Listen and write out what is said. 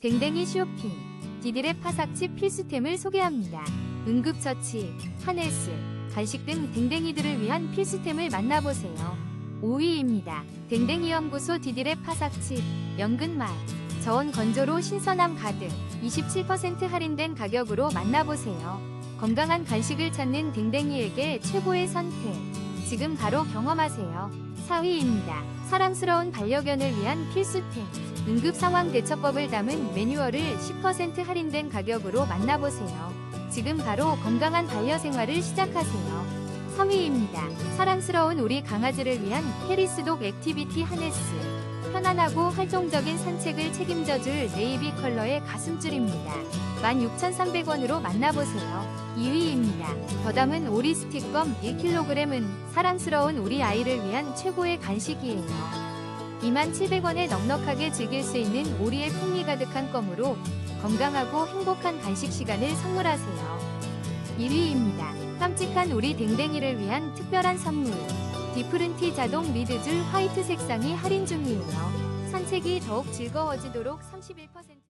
댕댕이 쇼핑, 디딜의 파삭집 필수템을 소개합니다. 응급처치, 하네스, 간식 등 댕댕이들을 위한 필수템을 만나보세요. 5위입니다. 댕댕이 연구소 디딜의 파삭칩, 연근맛, 저온 건조로 신선함 가득, 27% 할인된 가격으로 만나보세요. 건강한 간식을 찾는 댕댕이에게 최고의 선택. 지금 바로 경험하세요. 4위입니다. 사랑스러운 반려견을 위한 필수템. 응급 상황 대처법을 담은 매뉴얼을 10% 할인된 가격으로 만나보세요. 지금 바로 건강한 반려 생활을 시작하세요. 3위입니다. 사랑스러운 우리 강아지를 위한 페리스독 액티비티 하네스. 편안하고 활동적인 산책을 책임져줄 네이비 컬러의 가슴줄입니다. 16,300원으로 만나보세요. 2위입니다. 더 담은 오리 스틱검 1kg은 사랑스러운 우리 아이를 위한 최고의 간식이에요. 27,000원에 넉넉하게 즐길 수 있는 오리의 풍미 가득한 껌으로 건강하고 행복한 간식 시간을 선물하세요. 1위입니다. 깜찍한 우리 댕댕이를 위한 특별한 선물. 디프른티 자동 리드줄 화이트 색상이 할인 중이에요. 산책이 더욱 즐거워지도록 31%